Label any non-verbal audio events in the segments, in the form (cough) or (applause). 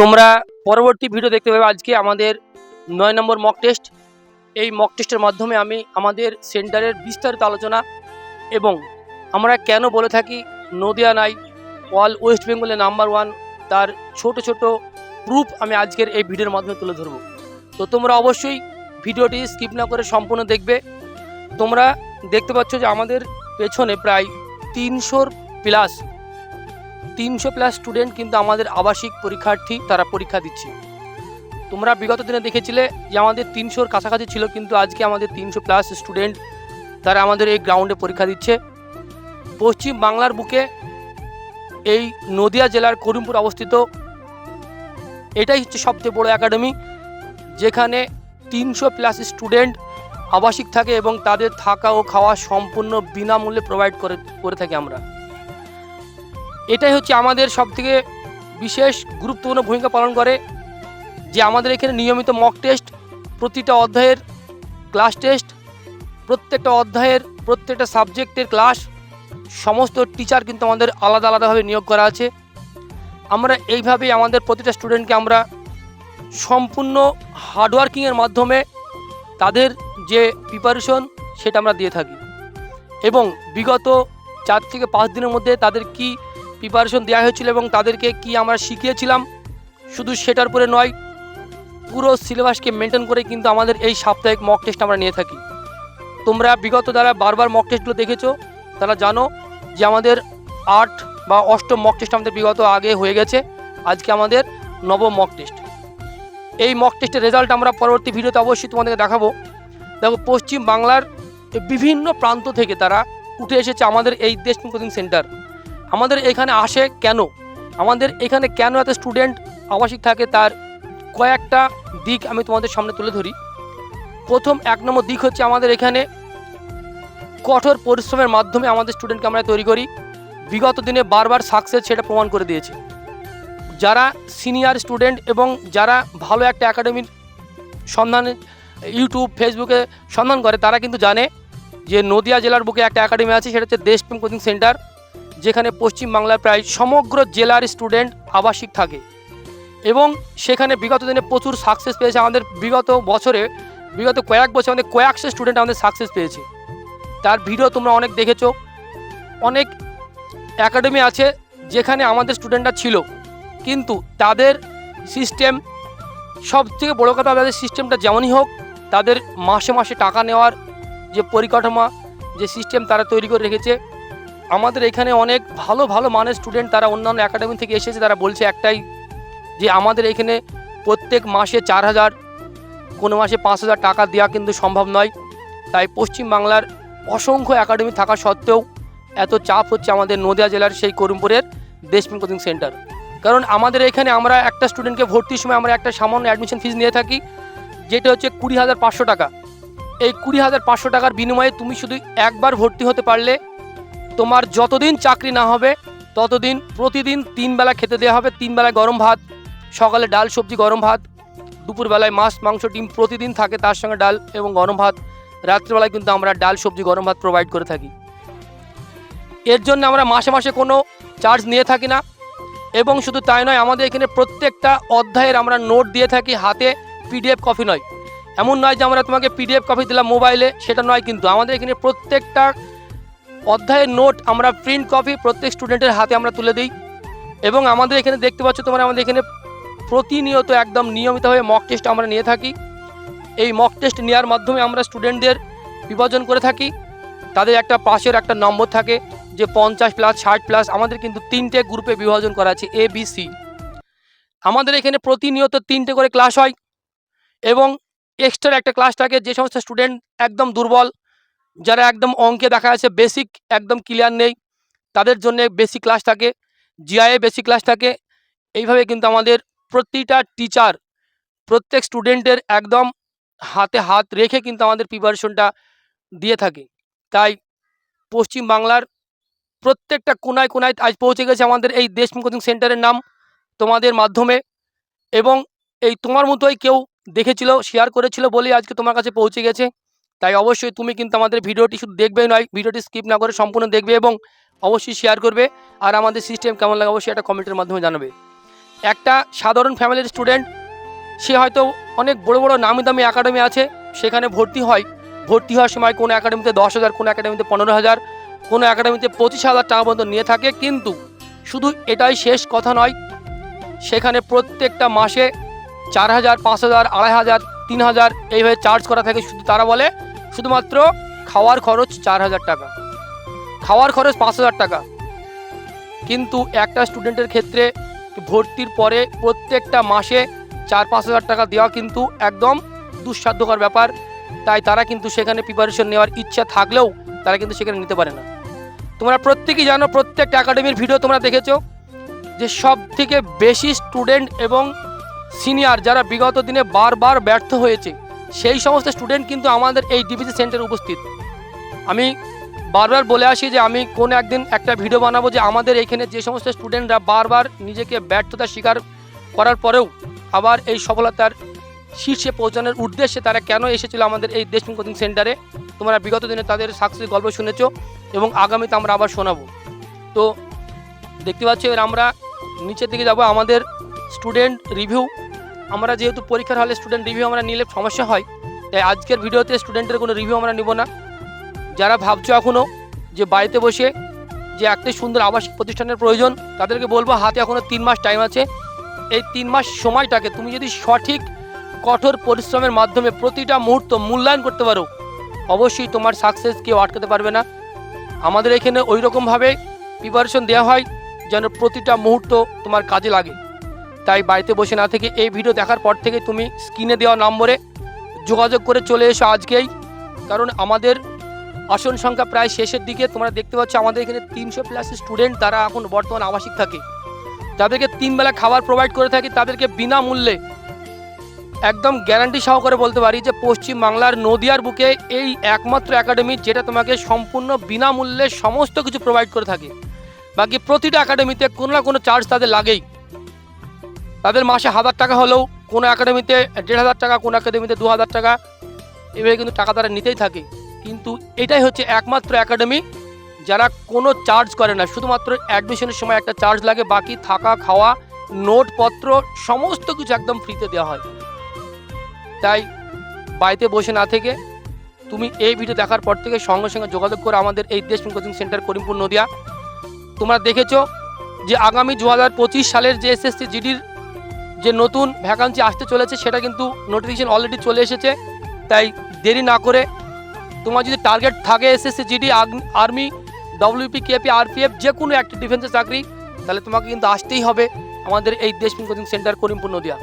তোমরা পরবর্তী ভিডিও দেখতে পাবে আজকে আমাদের নয় নম্বর মক টেস্ট এই মক টেস্টের মাধ্যমে আমি আমাদের সেন্টারের বিস্তারিত আলোচনা এবং আমরা কেন বলে থাকি নদিয়া নাই অল ওয়েস্ট বেঙ্গলে নাম্বার ওয়ান তার ছোট ছোট প্রুফ আমি আজকের এই ভিডিওর মাধ্যমে তুলে ধরবো। তো তোমরা অবশ্যই ভিডিওটি স্কিপ না করে সম্পূর্ণ দেখবে। তোমরা দেখতে পাচ্ছ যে আমাদের পেছনে প্রায় তিনশোর প্লাস তিনশো প্লাস স্টুডেন্ট কিন্তু আমাদের আবাসিক পরীক্ষার্থী তারা পরীক্ষা দিচ্ছে। তোমরা বিগত দিনে দেখেছিলে যে আমাদের তিনশোর কাছাকাছি ছিল কিন্তু আজকে আমাদের তিনশো প্লাস স্টুডেন্ট তারা আমাদের এই গ্রাউন্ডে পরীক্ষা দিচ্ছে। পশ্চিম বাংলার বুকে এই নদিয়া জেলার করিমপুর অবস্থিত। এটাই হচ্ছে সবচেয়ে বড় একাডেমি যেখানে তিনশো প্লাস স্টুডেন্ট আবাসিক থাকে এবং তাদের থাকা ও খাওয়া সম্পূর্ণ বিনামূল্যে প্রোভাইড করে করে থাকি আমরা। এটাই হচ্ছে আমাদের সবথেকে বিশেষ গুরুত্বপূর্ণ ভূমিকা পালন করে যে আমাদের এখানে নিয়মিত মক টেস্ট প্রতিটা অধ্যায়ের ক্লাস টেস্ট প্রত্যেকটা অধ্যায়ের, প্রত্যেকটা সাবজেক্টের ক্লাস সমস্ত টিচার কিন্তু আমাদের আলাদা আলাদাভাবে নিয়োগ করা আছে। আমরা এইভাবেই আমাদের প্রতিটা স্টুডেন্টকে আমরা সম্পূর্ণ হার্ডওয়ার্কিংয়ের মাধ্যমে তাদের যে প্রিপারেশন সেটা আমরা দিয়ে থাকি। এবং বিগত চার থেকে পাঁচ দিনের মধ্যে তাদের কি প্রিপারেশন দেওয়া হয়েছিল এবং তাদেরকে কি আমরা শিখিয়েছিলাম? শুধু সেটার পরে নয়, পুরো সিলেবাসকে মেনটেন করে কিন্তু আমাদের এই সাপ্তাহিক মক টেস্ট আমরা নিয়ে থাকি। তোমরা বিগত দ্বারা বারবার মক টেস্টগুলো দেখেছ, তারা জানো যে আমাদের আট বা অষ্টম মক টেস্ট আমাদের বিগত আগে হয়ে গেছে, আজকে আমাদের নবম মক টেস্ট এই মক টেস্টের রেজাল্ট আমরা পরবর্তী ভিডিওতে অবশ্যই তোমাদেরকে দেখাবো। দেখো, পশ্চিম বাংলার বিভিন্ন প্রান্ত থেকে তারা উঠে এসেছে আমাদের এই দেশ কোচিং সেন্টার আমাদের এখানে আসে কেন? আমাদের এখানে কেন এত স্টুডেন্ট আবাসিক থাকে? তার কয়েকটা দিক আমি তোমাদের সামনে তুলে ধরি। প্রথম এক নম্বর দিক হচ্ছে আমাদের এখানে কঠোর পরিশ্রমের মাধ্যমে আমাদের স্টুডেন্টকে আমরা তৈরি করি। বিগত দিনে বারবার সাকসেস সেটা প্রমাণ করে দিয়েছে। যারা সিনিয়র স্টুডেন্ট এবং যারা ভালো একটা একাডেমির সন্ধান ইউটিউব ফেসবুকে সন্ধান করে, তারা কিন্তু জানে যে নদিয়া জেলার বুকে একটা একাডেমি আছে, সেটা হচ্ছে দেশপ্রেম কোচিং সেন্টার যেখানে পশ্চিম বাংলার প্রায় সমগ্র জেলার স্টুডেন্ট আবাসিক থাকে। এবং সেখানে বিগত দিনে প্রচুর সাকসেস পেয়েছে আমাদের বিগত বছরে, বিগত কয়েক বছর আমাদের কয়েকশো স্টুডেন্ট আমাদের সাকসেস পেয়েছে। তার ভিডিও তোমরা অনেক দেখেছ। অনেক একাডেমি আছে যেখানে আমাদের স্টুডেন্টরা ছিল। কিন্তু তাদের সিস্টেম সব থেকে বড়ো কথা তাদের সিস্টেমটা যেমনই হোক, তাদের মাসে মাসে টাকা নেওয়ার যে পরিকাঠামো, যে সিস্টেম তারা তৈরি করে রেখেছে আমাদের এখানে অনেক ভালো ভালো মানের স্টুডেন্ট তারা অন্যান্য একাডেমি থেকে এসেছে, তারা বলছে একটাই যে আমাদের এখানে প্রত্যেক মাসে চার হাজার, কোনো মাসে পাঁচ হাজার টাকা দেওয়া কিন্তু সম্ভব নয়। তাই পশ্চিম বাংলার অসংখ্য একাডেমি থাকা সত্ত্বেও এত চাপ হচ্ছে আমাদের নদিয়া জেলার সেই করিমপুরের দেশপ্রেম কোচিং সেন্টার কারণ আমাদের এখানে আমরা একটা স্টুডেন্টকে ভর্তির সময় আমরা একটা সামান্য অ্যাডমিশন ফিস নিয়ে থাকি, যেটা হচ্ছে কুড়ি হাজার পাঁচশো টাকা। এই কুড়ি হাজার পাঁচশো টাকার বিনিময়ে তুমি শুধু একবার ভর্তি হতে পারলে তোমার যতদিন চাকরি না হবে, ততদিন প্রতিদিন তিন বেলা খেতে দেওয়া হবে, তিন বেলায় গরম ভাত, সকালে ডাল, সবজি, গরম ভাত, দুপুরবেলায় মাছ, মাংস, ডিম প্রতিদিন থাকে তার সঙ্গে ডাল এবং গরম ভাত। রাত্রিবেলায় কিন্তু আমরা ডাল, সবজি, গরম ভাত প্রোভাইড করে থাকি। এর জন্য আমরা মাসে মাসে কোনো চার্জ নিয়ে থাকি না এবং শুধু তাই নয়, আমাদের এখানে প্রত্যেকটা অধ্যায়ের আমরা নোট দিয়ে থাকি, হাতে পিডিএফ কপি নয়। এমন নয় যে আমরা তোমাকে পিডিএফ কপি দিলাম মোবাইলে সেটা নয় কিন্তু আমাদের এখানে প্রত্যেকটা অধ্যায়ের নোট আমরা প্রিন্ট কপি প্রত্যেক স্টুডেন্টের হাতে আমরা তুলে দিই। এবং আমাদের এখানে দেখতে পাচ্ছ তোমরা, আমাদের এখানে প্রতিনিয়ত একদম নিয়মিতভাবে মক টেস্ট আমরা নিয়ে থাকি। এই মক টেস্ট নেওয়ার মাধ্যমে আমরা স্টুডেন্টদের বিভাজন করে থাকি। তাদের একটা পাশের একটা নম্বর থাকে যে পঞ্চাশ প্লাস ষাট প্লাস আমাদের কিন্তু তিনটে গ্রুপে বিভাজন করা আছে এ বি সি আমাদের এখানে প্রতিনিয়ত তিনটে করে ক্লাস হয় এবং এক্সট্রা একটা ক্লাস থাকে, যে সমস্ত স্টুডেন্ট একদম দুর্বল যারা একদম অঙ্কে দেখা যাচ্ছে বেসিক একদম ক্লিয়ার নেই, তাদের জন্য বেসিক ক্লাস থাকে জিআইএ বেসিক ক্লাস থাকে। এইভাবে কিন্তু আমাদের প্রতিটা টিচার প্রত্যেক স্টুডেন্টের একদম হাতে হাত রেখে কিন্তু আমাদের প্রিপারেশনটা দিয়ে থাকে। তাই পশ্চিম বাংলার প্রত্যেকটা কোনায় কোনায় আজ পৌঁছে গেছে আমাদের এই দেশমুখ কোচিং সেন্টারের নাম তোমাদের মাধ্যমে এবং এই তোমার মতোই কেউ দেখেছিল শেয়ার করেছিল বলেই আজকে তোমার কাছে পৌঁছে গেছে। তাই অবশ্যই তুমি কিন্তু আমাদের ভিডিওটি শুধু দেখবেই নয়, ভিডিওটি স্কিপ না করে সম্পূর্ণ দেখবে এবং অবশ্যই শেয়ার করবে। আর আমাদের সিস্টেম কেমন লাগে অবশ্যই একটা কমেন্টের মাধ্যমে জানাবে। একটা সাধারণ ফ্যামিলির স্টুডেন্ট সে হয়তো অনেক বড় বড় নামি দামি একাডেমি আছে, সেখানে ভর্তি হয়। ভর্তি হওয়ার সময় কোনো একাডেমিতে দশ হাজার, কোনো একাডেমিতে পনেরো হাজার, কোনো একাডেমিতে পঁচিশ হাজার টাকা পর্যন্ত নিয়ে থাকে। কিন্তু শুধু এটাই শেষ কথা নয়, সেখানে প্রত্যেকটা মাসে চার হাজার, পাঁচ হাজার, আড়াই হাজার, তিন হাজার এইভাবে চার্জ করা থাকে। শুধু তারা বলে শুধুমাত্র খাওয়ার খরচ চার হাজার টাকা। খাওয়ার খরচ পাঁচ হাজার টাকা। কিন্তু একটা স্টুডেন্টের ক্ষেত্রে ভর্তির পরে প্রত্যেকটা মাসে চার পাঁচ হাজার টাকা দেওয়া কিন্তু একদম দুঃসাধ্যকর ব্যাপার। তাই তারা কিন্তু সেখানে প্রিপারেশন নেওয়ার ইচ্ছা থাকলেও তারা কিন্তু সেখানে নিতে পারে না। তোমরা প্রত্যেকেই জানো, প্রত্যেকটা একাডেমির ভিডিও তোমরা দেখেছ যে সব থেকে বেশি স্টুডেন্ট এবং সিনিয়র যারা বিগত দিনে বারবার ব্যর্থ হয়েছে সেই সমস্ত স্টুডেন্ট কিন্তু আমাদের এই ডিভিসি সেন্টারে উপস্থিত। আমি বারবার বলে আসি যে আমি কোনো একদিন একটা ভিডিও বানাবো যে আমাদের এইখানে যে সমস্ত স্টুডেন্টরা বারবার নিজেকে ব্যর্থতা স্বীকার করার পরেও আবার এই সফলতার শীর্ষে পৌঁছানোর উদ্দেশ্যে তারা কেন এসেছিল আমাদের এই দেশমুখ কোচিং সেন্টারে তোমরা বিগত দিনে তাদের সাকসেস গল্প শুনেছো এবং আগামীতে আমরা আবার শোনাবো। তো দেখতে পাচ্ছ আমরা নিচের দিকে যাব। আমাদের স্টুডেন্ট রিভিউ আমরা যেহেতু পরীক্ষার হলে স্টুডেন্ট রিভিউ আমরা নিলে সমস্যা হয়, তাই আজকের ভিডিওতে স্টুডেন্টের কোনো রিভিউ আমরা নিব না। যারা ভাবছ এখনও যে বাড়িতে বসে যে একটি সুন্দর আবাসিক প্রতিষ্ঠানের প্রয়োজন, তাদেরকে বলব হাতে এখনও তিন মাস টাইম আছে। এই তিন মাস সময়টাকে তুমি যদি সঠিক, কঠোর পরিশ্রমের মাধ্যমে প্রতিটা মুহূর্ত মূল্যায়ন করতে পারো, অবশ্যই তোমার সাকসেস কেউ আটকাতে পারবে না। আমাদের এখানে ওই রকমভাবে প্রিপারেশন দেওয়া হয় যেন প্রতিটা মুহূর্ত তোমার কাজে লাগে। তাই বাড়িতে বসে না থেকে এই ভিডিও দেখার পর থেকে তুমি স্ক্রিনে দেওয়া নম্বরে যোগাযোগ করে চলে এসো আজকেই। কারণ আমাদের আসন সংখ্যা প্রায় শেষের দিকে। তোমরা দেখতে পাচ্ছ আমাদের এখানে তিনশো প্লাস স্টুডেন্ট তারা এখন বর্তমান আবাসিক থাকে। তাদেরকে তিনবেলা খাবার প্রোভাইড করে থাকি, তাদেরকে বিনামূল্যে। একদম গ্যারান্টি সহকারে বলতে পারি যে পশ্চিম বাংলার নদিয়ার বুকে এই একমাত্র একাডেমি যেটা তোমাকে সম্পূর্ণ বিনামূল্যে সমস্ত কিছু প্রোভাইড করে থাকে। বাকি প্রতিটা একাডেমিতে কোনো না কোনো চার্জ তাদের লাগেই। তাদের মাসে হাজার টাকা হলেও কোনো একাডেমিতে দেড় হাজার টাকা, কোনো একাডেমিতে দু হাজার টাকা, এভাবে কিন্তু টাকা তারা নিতেই থাকে। কিন্তু এটাই হচ্ছে একমাত্র একাডেমি যারা কোনো চার্জ করে না। শুধুমাত্র অ্যাডমিশনের সময় একটা চার্জ লাগে, বাকি থাকা, খাওয়া, নোটপত্র, সমস্ত কিছু একদম ফ্রিতে দেওয়া হয়। তাই বাড়িতে বসে না থেকে তুমি এই ভিডিও দেখার পর থেকে সঙ্গে সঙ্গে যোগাযোগ করে আমাদের এই দেশমুখ কোচিং সেন্টার করিমপুর, নদিয়া। তোমরা দেখেছ যে আগামী দু হাজার পঁচিশ সালের যে এসএসসি জিডির যে নতুন ভ্যাকান্সি আসতে চলেছে সেটা কিন্তু নোটিফিকেশন অলরেডি চলে এসেছে। তাই দেরি না করে তোমার যদি টার্গেট থাকে SSC GD army WP KP RPF যে কোনো একটা ডিফেন্সের চাকরি তাহলে তোমাকে কিন্তু আসতেই হবে আমাদের এই দেশমিন কোচিং সেন্টার করিমপুর নদিয়া।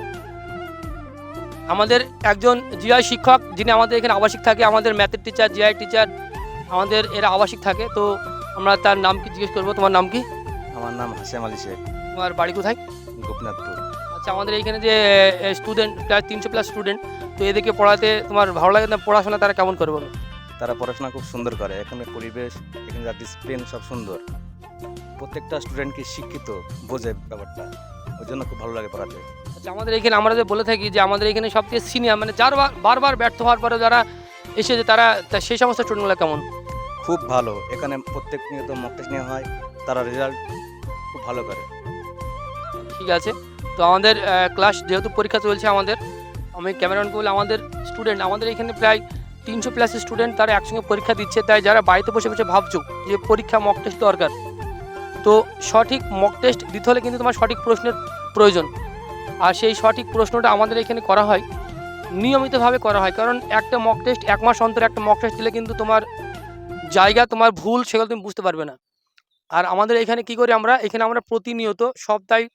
আমাদের একজন জিআই শিক্ষক যিনি আমাদের এখানে আবাসিক থাকে আমাদের ম্যাথের টিচার জিআই টিচার আমাদের এরা আবাসিক থাকে। তো আমরা তার নাম কি জিজ্ঞেস করব? তোমার নাম কি? আমার নাম হাসেম আলী শেখ। তোমার বাড়ি কোথায়? গোপীনাথপুর। আচ্ছা আমাদের এখানে যে স্টুডেন্ট প্রায় তিনশো প্লাস স্টুডেন্ট তো এদেরকে পড়াতে তোমার ভালো লাগে না? পড়াশোনা তারা কেমন করে বলো? তারা পড়াশোনা খুব সুন্দর করে। এখানে পরিবেশ এখানকার ডিসিপ্লিন সব সুন্দর। প্রত্যেকটা স্টুডেন্টকে শিক্ষিত বোঝে ব্যাপারটা। ওই জন্য খুব ভালো লাগে পড়াতে। আচ্ছা আমাদের এখানে আমরা যে বলে থাকি যে আমাদের এখানে সবথেকে সিনিয়র মানে যার বার- বারবার ব্যর্থ হওয়ার পরে যারা এসেছে তারা সেই সমস্ত স্টুডেন্টগুলো কেমন? খুব ভালো। এখানে প্রত্যেক নিয়ত মক নেওয়া হয় তারা রেজাল্ট খুব ভালো করে। ঠিক আছে। তো আমাদের ক্লাস যেহেতু পরীক্ষা চলছে আমাদের, আমি ক্যামেরাম্যানকে বলে আমাদের স্টুডেন্ট আমাদের এখানে প্রায় তিনশো প্লাস স্টুডেন্ট তারা একসঙ্গে পরীক্ষা দিচ্ছে। তাই যারা বাড়িতে বসে বসে ভাবছ যে পরীক্ষা মক টেস্ট দরকার, তো সঠিক মক টেস্ট দিতে হলে কিন্তু তোমার সঠিক প্রশ্নের প্রয়োজন। আর সেই সঠিক প্রশ্নটা আমাদের এখানে করা হয়, নিয়মিতভাবে করা হয়। কারণ একটা মক টেস্ট এক মাস অন্তর একটা মক টেস্ট দিলে কিন্তু তোমার জায়গা, তোমার ভুল সেগুলো তুমি বুঝতে পারবে না। আর আমাদের এখানে কি করি আমরা, এখানে আমরা প্রতিনিয়ত সপ্তাহে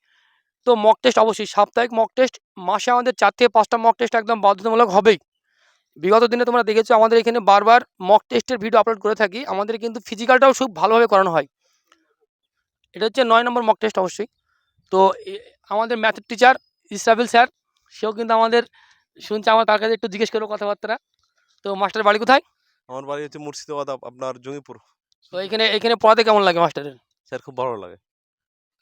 তো মক টেস্ট অবশ্যই সাপ্তাহিক মক টেস্ট মাসে আমাদের চার থেকে পাঁচটা মক টেস্ট একদম বাধ্যতামূলক হবেই। বিগত দিনে তোমরা দেখেছ আমাদের এখানে বারবার মক টেস্টের ভিডিও আপলোড করে থাকি আমাদের কিন্তু ফিজিক্যালটাও খুব ভালোভাবে করানো হয়। এটা হচ্ছে নয় নম্বর মক টেস্ট অবশ্যই। তো আমাদের ম্যাথের টিচার ইসরাফিল স্যার সেও কিন্তু আমাদের শুনছে আমার তার কাছে একটু জিজ্ঞেস করব কথাবার্তা। তো মাস্টার বাড়ি কোথায়? আমার বাড়ি হচ্ছে মুর্শিদাবাদ আপনার জঙ্গিপুর। তো এখানে এখানে পড়াতে কেমন লাগে মাস্টারের স্যার খুব ভালো লাগে।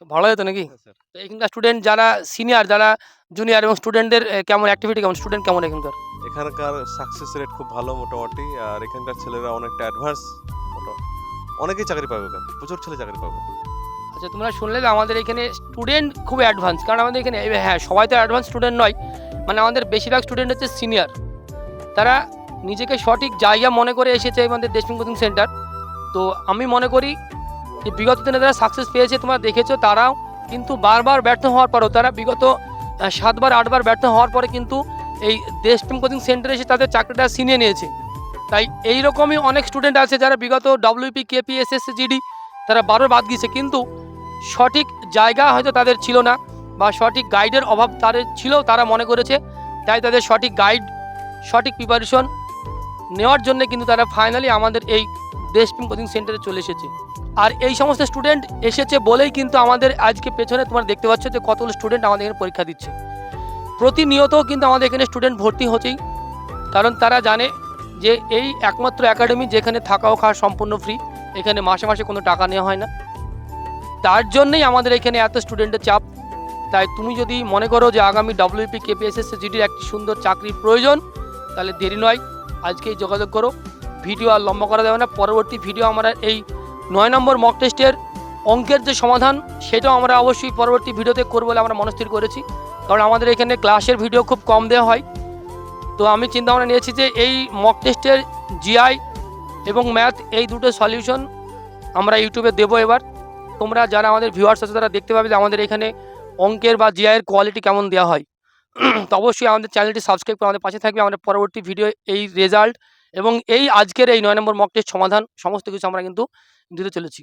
ভালো হতো নাকি? স্যার। তো এখানকার স্টুডেন্ট যারা সিনিয়র যারা জুনিয়র এবং স্টুডেন্টদের কেমন অ্যাক্টিভিটি কেমন স্টুডেন্ট কেমন এখানকার? এখানকার সাকসেস রেট খুব ভালো মোটামুটি আর এখানকার ছেলেরা অনেকটা অ্যাডভান্স অনেকেই চাকরি পাবে ওখানে প্রচুর ছেলে চাকরি পাবে। আচ্ছা তোমরা শুনলে যে আমাদের এখানে স্টুডেন্ট খুব অ্যাডভান্স কারণ আমাদের এখানে হ্যাঁ সবাই তো অ্যাডভান্স স্টুডেন্ট নয় মানে আমাদের বেশিরভাগ স্টুডেন্ট হচ্ছে সিনিয়র তারা নিজেকে সঠিক জায়গা মনে করে এসেছে আমাদের দেশপিং কোচিং সেন্টার তো আমি মনে করি যে বিগত দিনে যারা সাকসেস পেয়েছে, তোমরা দেখেছ তারাও কিন্তু বারবার ব্যর্থ হওয়ার পরেও, তারা বিগত সাতবার, আটবার ব্যর্থ হওয়ার পরে কিন্তু এই দেশপ্রেম কোচিং সেন্টারে এসে তাদের চাকরিটা ছিনিয়ে নিয়েছে। তাই এই রকমই অনেক স্টুডেন্ট আছে যারা বিগত ডব্লিউপি কেপি জিডি তারা বারবার বাদ গিয়েছে। কিন্তু সঠিক জায়গা হয়তো তাদের ছিল না বা সঠিক গাইডের অভাব তাদের ছিল তারা মনে করেছে। তাই তাদের সঠিক গাইড সঠিক প্রিপারেশন নেওয়ার জন্য কিন্তু তারা ফাইনালি আমাদের এই দেশপ্রেম কোচিং সেন্টারে চলে এসেছে। আর এই সমস্ত স্টুডেন্ট এসেছে বলেই কিন্তু আমাদের আজকে পেছনে তোমরা দেখতে পাচ্ছ যে কতগুলো স্টুডেন্ট আমাদের এখানে পরীক্ষা দিচ্ছে। প্রতিনিয়ত কিন্তু আমাদের এখানে স্টুডেন্ট ভর্তি হচ্ছেই। কারণ তারা জানে যে এই একমাত্র একাডেমি যেখানে থাকা ও খাওয়া সম্পূর্ণ ফ্রি এখানে মাসে মাসে কোনো টাকা নেওয়া হয় না। তার জন্যই আমাদের এখানে এত স্টুডেন্টের চাপ। তাই তুমি যদি মনে করো যে আগামী ডাব্লিউপি জিডির একটি সুন্দর চাকরির প্রয়োজন, তাহলে দেরি নয়, আজকেই যোগাযোগ করো। ভিডিও আর লম্বা করা যাবে না। পরবর্তী ভিডিও আমরা এই নয় নম্বর মক টেস্টের অঙ্কের যে সমাধান, সেটাও আমরা অবশ্যই পরবর্তী ভিডিওতে করব বলে আমরা মনস্থির করেছি। কারণ আমাদের এখানে ক্লাসের ভিডিও খুব কম দেওয়া হয়। তো আমি চিন্তা ভাবনা নিয়েছি যে এই মক টেস্টের জিআই এবং ম্যাথ এই দুটো সলিউশন আমরা ইউটিউবে দেবো এবার। তোমরা যারা আমাদের ভিউয়ার্স আছে, তারা দেখতে পাবে যে আমাদের এখানে অঙ্কের বা জিআইয়ের কোয়ালিটি কেমন দেওয়া হয়। (clears throat) তো অবশ্যই আমাদের চ্যানেলটি সাবস্ক্রাইব করে আমাদের পাশে থাকবে। আমাদের পরবর্তী ভিডিও এই রেজাল্ট এবং এই আজকের এই নয় নম্বর মক সমাধান সমস্ত কিছু আমরা কিন্তু দিতে চলেছি।